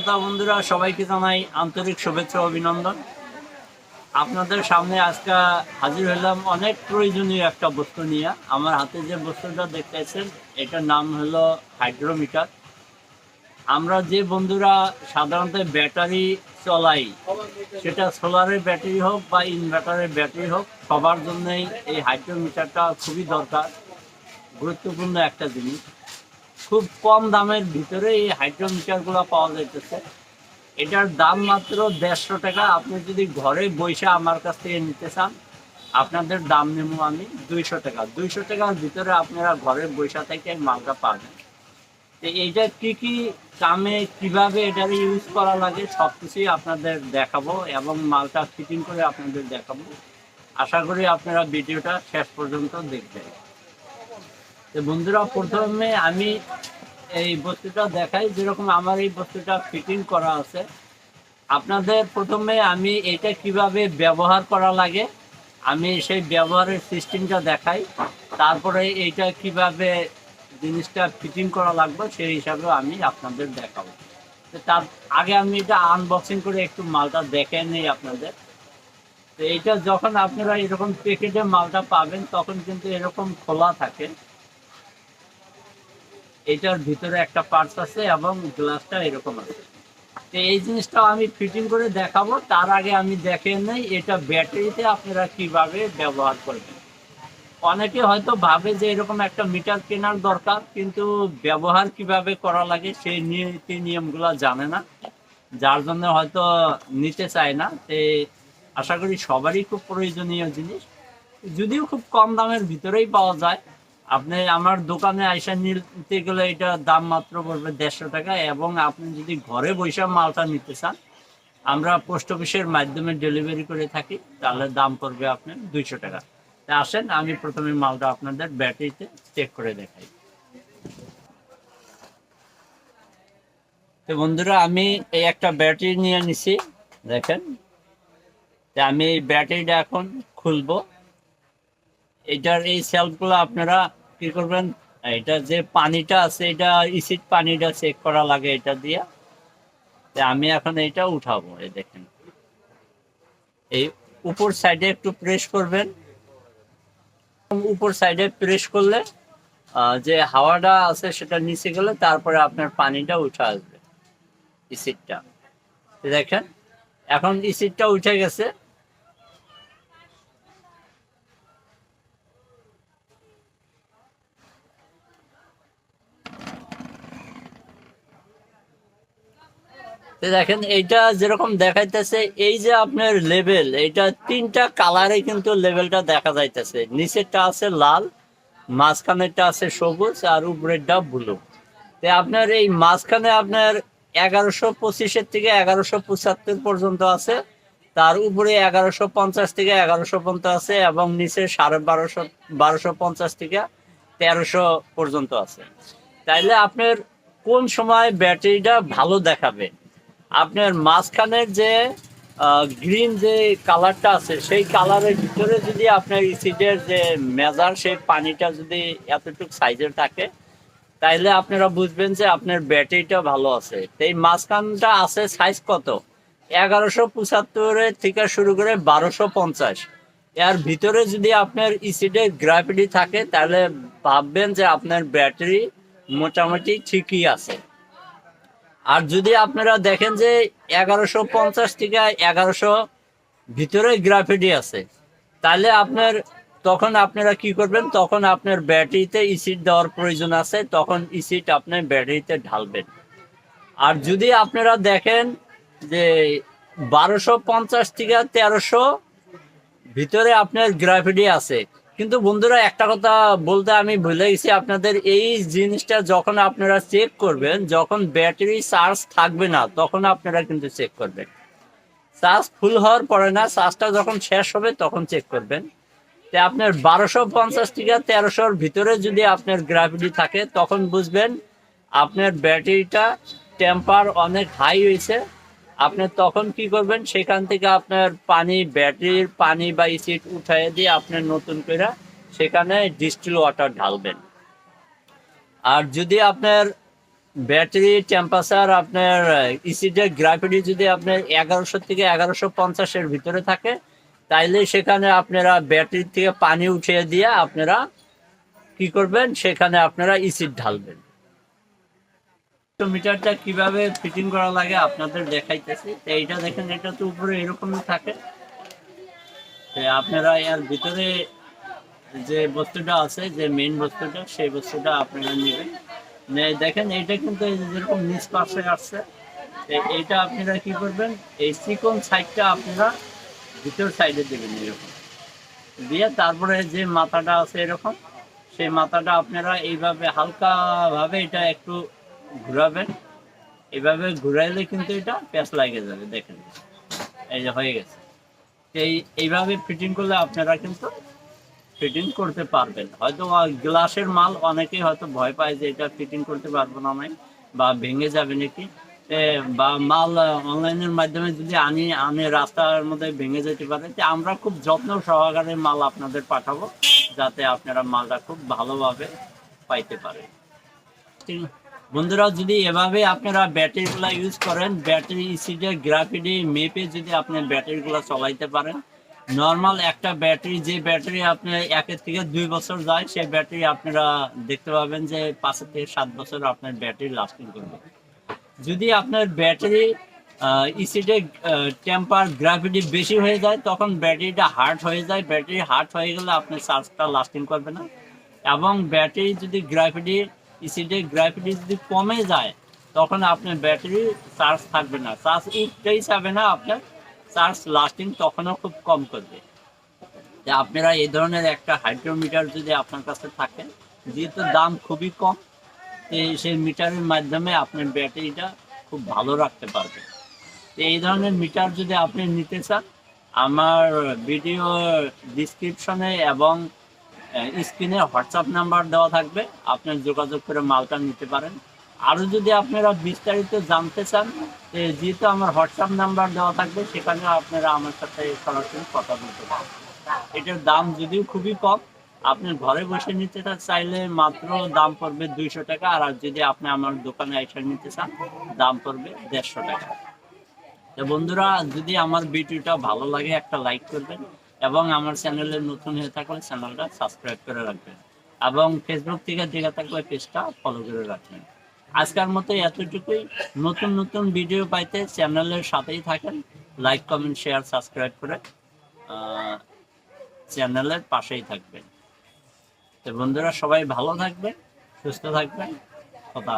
শ্রোতা বন্ধুরা, সবাইকে জানাই আন্তরিক শুভেচ্ছা অভিনন্দন। আপনাদের সামনে আজকে হাজির হলাম অনেক প্রয়োজনীয় একটা বস্তু নিয়ে। আমার হাতে যে বস্তুটা দেখতেছেন, এটার নাম হলো হাইড্রোমিটার। আমরা যে বন্ধুরা সাধারণত ব্যাটারি চলাই, সেটা সোলারের ব্যাটারি হোক বা ইনভার্টারের ব্যাটারি হোক, সবার জন্যই এই হাইড্রোমিটারটা খুবই দরকার। গুরুত্বপূর্ণ একটা জিনিস। খুব কম দামের ভিতরে এই হাইড্রোমিটারগুলো পাওয়া যাইতেছে। এটার দাম মাত্র দেড়শো টাকা। আপনি যদি ঘরে বসে আমার কাছ থেকে নিতে চান, আপনাদের দাম নেব আমি দুইশো টাকা। দুইশো টাকার ভিতরে আপনারা ঘরে বসে থেকে মালটা পাবেন। তো এইটা কি কি কামে কীভাবে এটার ইউজ করা লাগে সব কিছুই আপনাদের দেখাবো এবং মালটা ফিটিং করে আপনাদের দেখাবো। আশা করি আপনারা ভিডিওটা শেষ পর্যন্ত দেখবেন। তো বন্ধুরা, প্রথমে আমি এই বস্তুটা দেখাই, যেরকম আমার এই বস্তুটা ফিটিং করা আছে। আপনাদের প্রথমে আমি এটা কীভাবে ব্যবহার করা লাগে, আমি সেই ব্যবহারের সিস্টেমটা দেখাই। তারপরে এইটা কীভাবে জিনিসটা ফিটিং করা লাগবে, সেই হিসাবে আমি আপনাদের দেখাবো। তার আগে আমি এটা আনবক্সিং করে একটু মালটা দেখে নিই আপনাদের। তো এইটা যখন আপনারা এরকম প্যাকেটে মালটা পাবেন, তখন কিন্তু এরকম খোলা থাকে। এটার ভিতরে একটা পার্টস আছে এবং গ্লাসটা এরকম আছে। তো এই জিনিসটা আমি ফিটিং করে দেখাবো। তার আগে আমি দেখে নেই, এটা ব্যাটারিতে আপনারা কীভাবে ব্যবহার করবেন। অনেকে হয়তো ভাবে যে এরকম একটা মিটার কেনার দরকার, কিন্তু ব্যবহার কীভাবে করা লাগে সেই নীতি নিয়মগুলো জানে না। যার জন্য হয়তো নিতে চায় না। তে আশা করি সবারই খুব প্রয়োজনীয় জিনিস। যদিও খুব কম দামের ভিতরেই পাওয়া যায় আপনি আমার দোকানে আইসা নিতে গেলে এটা দাম মাত্র পড়বে দেড়শো টাকা এবং আপনি যদি ঘরে বসে মালটা নিতে চান, আমরা পোস্ট অফিসের মাধ্যমে ডেলিভারি করে থাকি, তাহলে দাম পড়বে আপনার দুইশো টাকা। তা আসেন, আমি প্রথমে মালটা আপনাদের ব্যাটারিতে চেক করে দেখাই। তো বন্ধুরা, আমি এই একটা ব্যাটারি নিয়ে নিছি, দেখেন। তা আমি এই ব্যাটারিটা এখন খুলবো। এটার এই সেলফগুলো আপনারা কি করবেন? এটা যে পানিটা আছে, এটা ইসিড পানিটা চেক করা লাগে এটা দিয়ে। আমি এখন এটা উঠাবো, এই দেখেন। এই উপর সাইডে একটু প্রেস করবেন। উপর সাইডে প্রেস করলে যে হাওয়াটা আছে সেটা নিচে গেলে তারপরে আপনার পানিটা উঠে আসবে ইসিডটা দেখেন, এখন ইসিডটা উঠে গেছে। দেখেন, এইটা যেরকম দেখাইতেছে, এই যে আপনার লেভেল এটা তিনটা কালারে কিন্তু লেভেলটা দেখা যাইতেছে। নিচেরটা আছে লাল, মাঝখানেরটা আছে সবুজ আর উপরেরটা ব্লু আপনার এই মাঝখানে আপনার এগারোশো পঁচিশের থেকে এগারোশো পঁচাত্তর পর্যন্ত আছে, তার উপরে এগারোশো পঞ্চাশ থেকে এগারোশো পর্যন্ত আছে এবং নিচে সাড়ে বারোশো বারোশো পঞ্চাশ থেকে তেরোশো পর্যন্ত আছে। তাইলে আপনার কোন সময় ব্যাটারিটা ভালো দেখাবে? আপনার মাঝখানের যে গ্রিন যে কালারটা আছে, সেই কালারের ভিতরে যদি আপনার ইসিডের যে মেজার সেই পানিটা যদি এতটুকু সাইজের থাকে, তাইলে আপনারা বুঝবেন যে আপনার ব্যাটারিটা ভালো আছে। এই মাঝখানটা আছে সাইজ কত? এগারোশো পঁচাত্তরের থেকে শুরু করে বারোশো পঞ্চাশ। এর ভিতরে যদি আপনার ইসিডের গ্রাভিটি থাকে তাহলে ভাববেন যে আপনার ব্যাটারি মোটামুটি ঠিকই আছে। আর যদি আপনারা দেখেন যে এগারোশো পঞ্চাশ থেকে এগারোশো ভিতরে গ্রাফিটি আছে, তাহলে আপনার তখন আপনারা কি করবেন? তখন আপনার ব্যাটারিতে ইসিড দেওয়ার প্রয়োজন আছে, তখন ইসিড আপনি ব্যাটারিতে ঢালবেন। আর যদি আপনারা দেখেন যে বারোশো পঞ্চাশ থেকে তেরোশো ভিতরে আপনার গ্রাফিটি আছে কিন্তু বন্ধুরা, একটা কথা বলতে আমি ভুলে গেছি। আপনাদের এই জিনিসটা যখন আপনারা চেক করবেন, যখন ব্যাটারি চার্জ থাকবে না, তখন আপনারা কিন্তু চেক করবেন। চার্জ ফুল হওয়ার পরে না চার্জটা যখন শেষ হবে, তখন চেক করবেন। তো আপনার বারোশো পঞ্চাশ থেকে তেরোশোর ভিতরে যদি আপনার গ্রাভিটি থাকে, তখন বুঝবেন আপনার ব্যাটারিটা টেম্পার অনেক হাই হয়েছে। আপনি তখন কি করবেন? সেখান থেকে আপনার পানি, ব্যাটারির পানি বা ইসিড উঠাই দিয়ে আপনার নতুন করে সেখানে ডিস্টিল ওয়াটার ঢালবেন। আর যদি আপনার ব্যাটারি, টেম্পারেচার, আপনার ইসিডের গ্রাফিটি যদি আপনার এগারোশো থেকে এগারোশো পঞ্চাশের ভিতরে থাকে, তাইলে সেখানে আপনারা ব্যাটারি থেকে পানি উঠিয়ে দিয়ে আপনারা কি করবেন? সেখানে আপনারা ইসিড ঢালবেন। মিটারটা কীভাবে ফিটিং করা লাগে আপনাদের দেখাইতেছি। এইটা দেখেন, এটা তো উপরে এরকমই থাকে। আপনারা এর ভিতরে যে বস্তুটা আছে, যে মেইন বস্তুটা, সেই বস্তুটা আপনারা নেবেন। দেখেন, এইটা কিন্তু যেরকম নিচ পাশে আসছে এইটা আপনারা কি করবেন, এই চিকন সাইডটা আপনারা ভিতর সাইডে দেবেন এরকম। দিয়ে তারপরে যে মাথাটা আছে এরকম, সেই মাথাটা আপনারা এইভাবে হালকাভাবে এটা একটু ঘুরাবেন। এভাবে ঘুরাইলে কিন্তু এটা প্যাঁচ লাগে যাবে, দেখেন। এই যে হয়ে গেছে। এই, এইভাবে ফিটিং করলে আপনারা কিন্তু ফিটিং করতে পারবেন। হয়তো গ্লাসের মাল অনেকেই হয়তো ভয় পায় যে এটা ফিটিং করতে পারব না আমি, বা ভেঙে যাবে নাকি। বা মাল অনলাইনের মাধ্যমে যদি আনি, আনে রাস্তার মধ্যে ভেঙে যেতে পারে আমরা খুব যত্ন সহকারে মাল আপনাদের পাঠাবো, যাতে আপনারা মালটা খুব ভালোভাবে পাইতে পারেন। ঠিক বন্ধুরা, যদি এভাবে আপনারা ব্যাটারিগুলো ইউজ করেন, ব্যাটারি ইসিডের গ্রাফিডি মেপে যদি আপনি ব্যাটারিগুলো চলাইতে পারেন নর্মাল একটা ব্যাটারি, যে ব্যাটারি আপনার একের থেকে দুই বছর যায়, সেই ব্যাটারি আপনারা দেখতে পাবেন যে পাঁচের থেকে সাত বছর আপনার ব্যাটারি লাস্টিং করবে। যদি আপনার ব্যাটারি ইসিডে টেম্পার গ্রাভিটি বেশি হয়ে যায়, তখন ব্যাটারিটা হার্ড হয়ে যায়। ব্যাটারি হার্ড হয়ে গেলে আপনার চার্জটা লাস্টিং করবে না। এবং ব্যাটারি যদি গ্রাভিটি ইসিডে গ্রাভিটি যদি কমে যায়, তখন আপনার ব্যাটারি চার্জ থাকবে না। চার্জ উঠতেই যাবে না, আপনার চার্জ লাস্টিং তখনও খুব কম করবে। যে আপনারা এই ধরনের একটা হাইড্রোমিটার যদি আপনার কাছে থাকে, যেহেতু দাম খুবই কম সেই মিটারের মাধ্যমে আপনার ব্যাটারিটা খুব ভালো রাখতে পারবে এই ধরনের মিটার যদি আপনি নিতে চান, আমার ভিডিও ডিসক্রিপশনে এবং স্ক্রিনে হোয়াটসঅ্যাপ নাম্বার দেওয়া থাকবে। আপনার যোগাযোগ করে মালটা নিতে পারেন। আরও যদি আপনারা বিস্তারিত জানতে চান যেহেতু আমার হোয়াটসঅ্যাপ নাম্বার দেওয়া থাকবে, সেখানে আপনারা আমার সাথে সরাসরি কথা বলতে পারেন। এটার দাম যদিও খুবই কম, আপনি ঘরে বসে নিতে চাইলে মাত্র দাম পড়বে দুইশো টাকা, আর যদি আপনি আমার দোকানে এসে নিতে চান, দাম পড়বে দেড়শো টাকা। তো বন্ধুরা, যদি আমার ভিডিওটা ভালো লাগে, একটা লাইক করবেন। এবং আমার চ্যানেলে নতুন হয়ে থাকলে চ্যানেলটা সাবস্ক্রাইব করে রাখবেন। এবং ফেসবুক থেকে দেখে থাকলে পেজটা ফলো করে রাখবেন। আজকের মতো এতটুকুই। নতুন নতুন ভিডিও পাইতে চ্যানেলের সাথেই থাকেন। লাইক কমেন্ট শেয়ার সাবস্ক্রাইব করে চ্যানেলের পাশেই থাকবেন। তো বন্ধুরা সবাই ভালো থাকবেন, সুস্থ থাকবেন। কথা